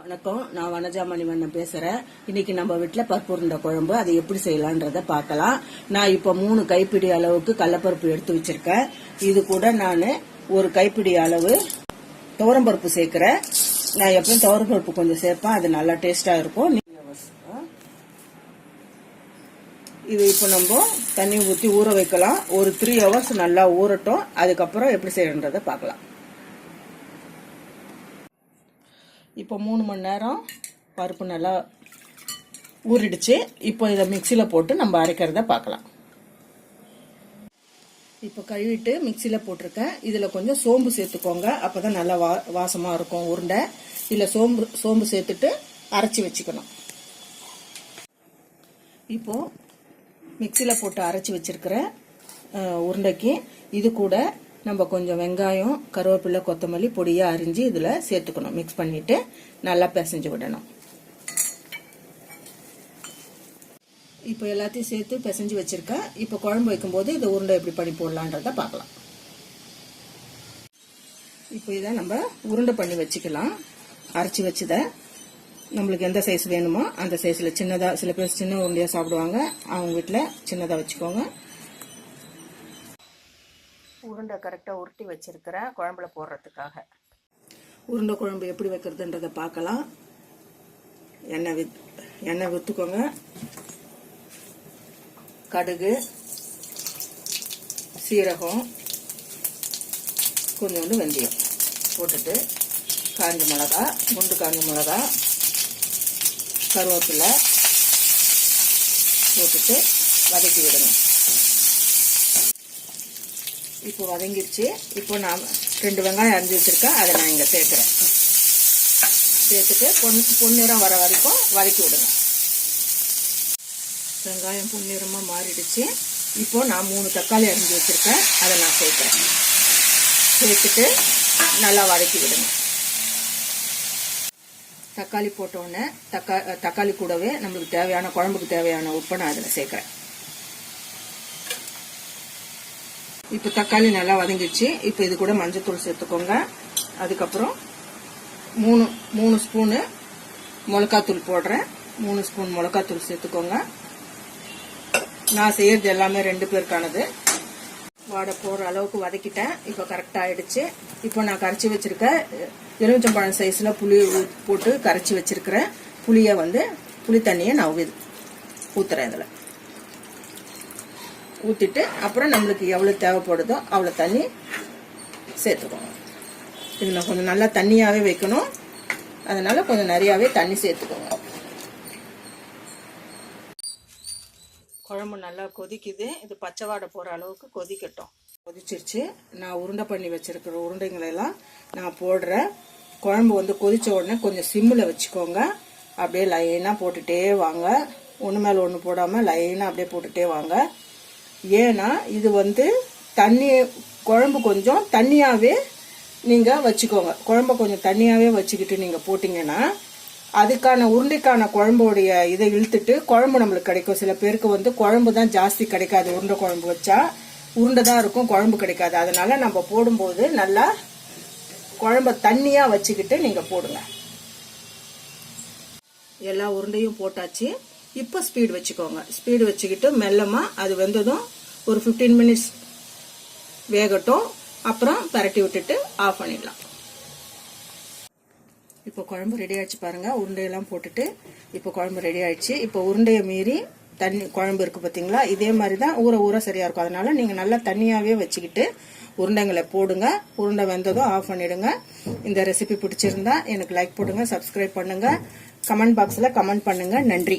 வணக்கம். நான் வனஜா மணிவண்ணன் பேசுறேன். இன்னைக்கு நம்ம வீட்டுல பருப்பு உருண்டை குழம்பு. அதை எப்படி செய்யலான்றத பார்க்கலாம். நான் இப்ப மூணு கைப்பிடி அளவுக்கு கடலப்பருப்பு எடுத்து வச்சிருக்கேன். இது கூட நான் ஒரு கைப்பிடி அளவு துவரம்பருப்பு சேர்க்கிறேன். நான் எப்பவும் துவரம்பருப்பு கொஞ்சம் சேர்ப்பேன். அது நல்லா டேஸ்டா இருக்கும். இது இப்போ நம்ம தண்ணி ஊற்றி ஊற வைக்கலாம். ஒரு த்ரீ ஹவர்ஸ் நல்லா ஊறட்டும். அதுக்கப்புறம் எப்படி செய்யறன்றதை பார்க்கலாம். இப்போ மூணு மணி நேரம் பருப்பு நல்லா ஊறிடுச்சு. இப்போ இதை மிக்சியில் போட்டு நம்ம அரைக்கிறத பார்க்கலாம். இப்போ கழுவிட்டு மிக்சியில் போட்டிருக்கேன். இதில் கொஞ்சம் சோம்பு சேர்த்துக்கோங்க. அப்போ தான் நல்லா வா வாசமாக இருக்கும் உருண்டை. இதில் சோம்பு சோம்பு சேர்த்துட்டு அரைச்சி வச்சுக்கணும். இப்போது மிக்சியில் போட்டு அரைச்சி வச்சுருக்கிற உருண்டைக்கு இது கூட நம்ம கொஞ்சம் வெங்காயம் கருவேப்பிலை கொத்தமல்லி பொடியாக அரிஞ்சு இதில் சேர்த்துக்கணும். மிக்ஸ் பண்ணிவிட்டு நல்லா பிசைஞ்சு விடணும். இப்போ எல்லாத்தையும் சேர்த்து பிசைஞ்சு வச்சுருக்கேன் இப்போ குழம்பு வைக்கும்போது இந்த உருண்டை எப்படி பண்ணி போடலான்றத பார்க்கலாம். இப்போ இதை நம்ம உருண்டை பண்ணி வச்சுக்கலாம். அரைச்சி வச்சதை. நம்மளுக்கு எந்த சைஸ் வேணுமோ அந்த சைஸில் சின்னதாக சில பேர் சின்ன உருண்டையாக சாப்பிடுவாங்க. அவங்க வீட்டில் சின்னதாக வச்சுக்கோங்க. உருண்டை கரெக்டாக உருட்டி வச்சுருக்கிறேன் குழம்புல போடுறதுக்காக. உருண்டை குழம்பு எப்படி வைக்கிறதுன்றதை பார்க்கலாம். எண்ணெய் வித் எண்ணெய் விற்றுக்கோங்க கடுகு சீரகம் கொஞ்சோண்டு வெந்தயம் போட்டுட்டு காஞ்ச மிளகா குண்டு காஞ்ச மிளகா கருவேப்பிலை போட்டுட்டு வதக்கி விடணும். இப்போ வதங்கிடுச்சு இப்போ நான் ரெண்டு வெங்காயம் அரிஞ்சு வச்சுருக்கேன். அதை நான் இங்கே சேர்க்குறேன். சேர்த்துட்டு பொன் பொன்னிறம் வர வரைக்கும் வதக்கி விடுங்க. வெங்காயம் பொன்னிறமாக மாறிடுச்சு. இப்போ நான் மூணு தக்காளி அரிஞ்சு வச்சுருக்கேன். அதை நான் சேர்க்குறேன். சேர்த்துட்டு நல்லா வதக்கி விடுங்க. தக்காளி போட்டோடனே தக்கா தக்காளி கூடவே நம்மளுக்கு தேவையான குழம்புக்கு தேவையான உப்பை நான் அதில் சேர்க்குறேன். இப்போ தக்காளி நல்லா வதங்கிடுச்சு. இப்போ இது கூட மஞ்சத்தூள் சேர்த்துக்கோங்க. அதுக்கப்புறம் மூணு மூணு ஸ்பூனு மிளகாத்தூள் போடுறேன். மூணு ஸ்பூன் மிளகாத்தூள் சேர்த்துக்கோங்க. நான் செய்யறது எல்லாமே ரெண்டு பேருக்கானது. வாடை போடுற அளவுக்கு வதக்கிட்டேன். இப்போ கரெக்டாக ஆயிடுச்சு. இப்போ நான் கரைச்சி வச்சிருக்க எலுமிச்சம்பழம் சைஸில் புளி போட்டு கரைச்சி வச்சிருக்கிறேன் புளியை வந்து புளி தண்ணியை நான் ஊ- ஊத்துறேன் இதில். ஊற்றிட்டு அப்புறம் நம்மளுக்கு எவ்வளோ தேவைப்படுதோ அவ்வளோ தண்ணி சேர்த்துக்கோங்க இதில் கொஞ்சம் நல்லா தண்ணியாகவே வைக்கணும். அதனால கொஞ்சம் நிறையாவே தண்ணி சேர்த்துக்கோங்க. குழம்பு நல்லா கொதிக்குது. இது பச்சை வாடை போகிற அளவுக்கு கொதிக்கட்டும். கொதிச்சிருச்சு. நான் உருண்டை பண்ணி வச்சிருக்கிற உருண்டைங்களை எல்லாம் நான் போடுறேன் குழம்பு வந்து கொதிச்ச உடனே கொஞ்சம் சிம்மில் வச்சுக்கோங்க. அப்படியே லைனாக போட்டுட்டே வாங்க. ஒன்று மேலே ஒன்று போடாமல் லைனாக அப்படியே போட்டுட்டே வாங்க. ஏன்னா இது வந்து தண்ணி குழம்பு கொஞ்சம் தண்ணியாகவே நீங்கள் வச்சுக்கோங்க. குழம்ப கொஞ்சம் தண்ணியாகவே வச்சுக்கிட்டு நீங்கள் போட்டிங்கன்னா அதுக்கான உருண்டைக்கான குழம்புடைய இதை இழுத்துட்டு குழம்பு நம்மளுக்கு கிடைக்கும். சில பேருக்கு வந்து குழம்பு தான் ஜாஸ்தி கிடைக்காது. உருண்டை குழம்பு வச்சா உருண்டை தான் இருக்கும் குழம்பு கிடைக்காது. அதனால் நம்ம போடும்போது நல்லா குழம்ப தண்ணியாக வச்சுக்கிட்டு நீங்கள் போடுங்க. எல்லா உருண்டையும் போட்டாச்சு. இப்போ ஸ்பீடு வச்சுக்கோங்க. ஸ்பீடு வச்சுக்கிட்டு மெல்லமாக அது வெந்ததும் ஒரு 15 மினிட்ஸ் வேகட்டும். அப்புறம் பரட்டி விட்டுட்டு ஆஃப் பண்ணிடலாம். இப்போ குழம்பு ரெடி ஆயிடுச்சு பாருங்கள் உருண்டையெல்லாம் போட்டுட்டு இப்போ குழம்பு ரெடி ஆயிடுச்சு. இப்போ உருண்டையை மீறி தண்ணி குழம்பு இருக்குது பார்த்தீங்களா இதே மாதிரி தான் ஊற ஊற சரியாக இருக்கும். அதனால் நீங்கள் நல்லா தண்ணியாகவே வச்சுக்கிட்டு உருண்டைங்களை போடுங்க. உருண்டை வெந்ததும் ஆஃப் பண்ணிடுங்க. இந்த ரெசிபி பிடிச்சிருந்தா எனக்கு லைக் போடுங்க சப்ஸ்கிரைப் பண்ணுங்கள் கமெண்ட் பாக்ஸில் கமெண்ட் பண்ணுங்கள் நன்றி.